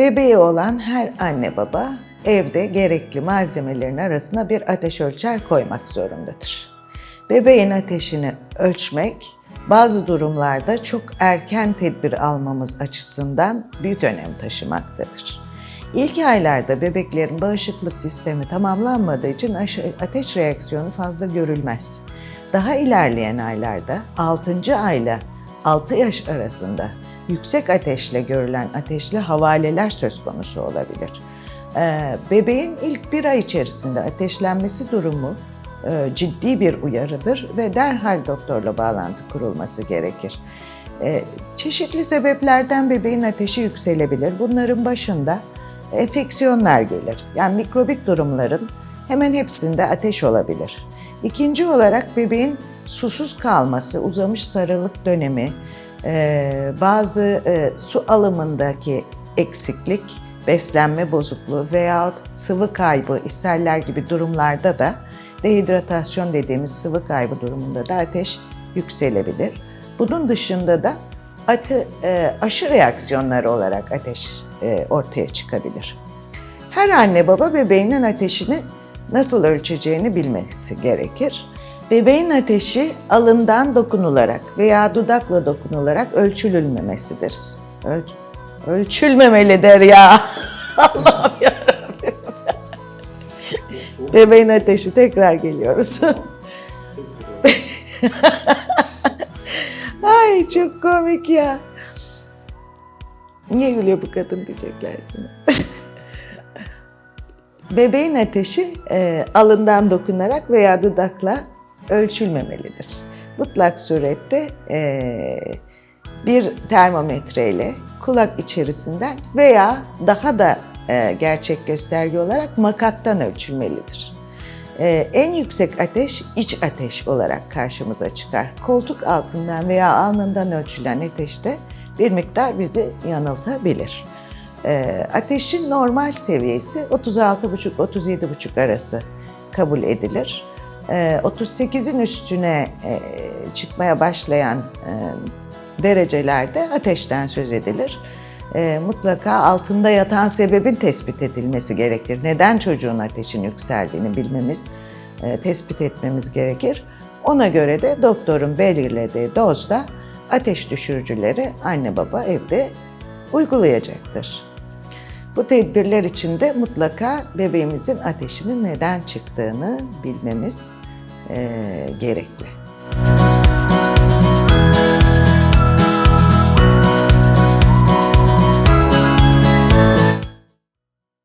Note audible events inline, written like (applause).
Bebeği olan her anne baba evde gerekli malzemelerin arasına bir ateş ölçer koymak zorundadır. Bebeğin ateşini ölçmek bazı durumlarda çok erken tedbir almamız açısından büyük önem taşımaktadır. İlk aylarda bebeklerin bağışıklık sistemi tamamlanmadığı için ateş reaksiyonu fazla görülmez. Daha ilerleyen aylarda 6. ayla 6 yaş arasında yüksek ateşle görülen ateşli havaleler söz konusu olabilir. Ee, bebeğin ilk bir ay içerisinde ateşlenmesi durumu e, ciddi bir uyarıdır ve derhal doktorla bağlantı kurulması gerekir. Ee, çeşitli sebeplerden bebeğin ateşi yükselebilir. Bunların başında enfeksiyonlar gelir. Yani mikrobik durumların hemen hepsinde ateş olabilir. İkinci olarak bebeğin susuz kalması, uzamış sarılık dönemi, bazı e, su alımındaki eksiklik, beslenme bozukluğu veya sıvı kaybı, ishaller gibi durumlarda da dehidratasyon dediğimiz sıvı kaybı durumunda da ateş yükselebilir. Bunun dışında da ate, e, aşı reaksiyonları olarak ateş e, ortaya çıkabilir. Her anne baba bebeğinin ateşini nasıl ölçeceğini bilmesi gerekir. Bebeğin ateşi alından dokunularak veya dudakla dokunularak ölçülülmemesidir. Öl ölçülmemelidir ya. (laughs) Allah'ım yarabbim. Bebeğin ateşi tekrar geliyoruz. (laughs) Ay çok komik ya. Niye gülüyor bu kadın diyecekler şimdi. (laughs) Bebeğin ateşi e, alından dokunarak veya dudakla ölçülmemelidir. Mutlak surette e, bir termometreyle kulak içerisinden veya daha da e, gerçek gösterge olarak makattan ölçülmelidir. Ee, en yüksek ateş iç ateş olarak karşımıza çıkar. Koltuk altından veya alnından ölçülen ateşte bir miktar bizi yanıltabilir. Ee, ateşin normal seviyesi 36,5-37,5 arası kabul edilir. Ee, 38'in üstüne e, çıkmaya başlayan e, derecelerde ateşten söz edilir. E, mutlaka altında yatan sebebin tespit edilmesi gerekir. Neden çocuğun ateşin yükseldiğini bilmemiz, tespit etmemiz gerekir. Ona göre de doktorun belirlediği dozda ateş düşürücüleri anne baba evde uygulayacaktır. Bu tedbirler için de mutlaka bebeğimizin ateşinin neden çıktığını bilmemiz e, gerekli.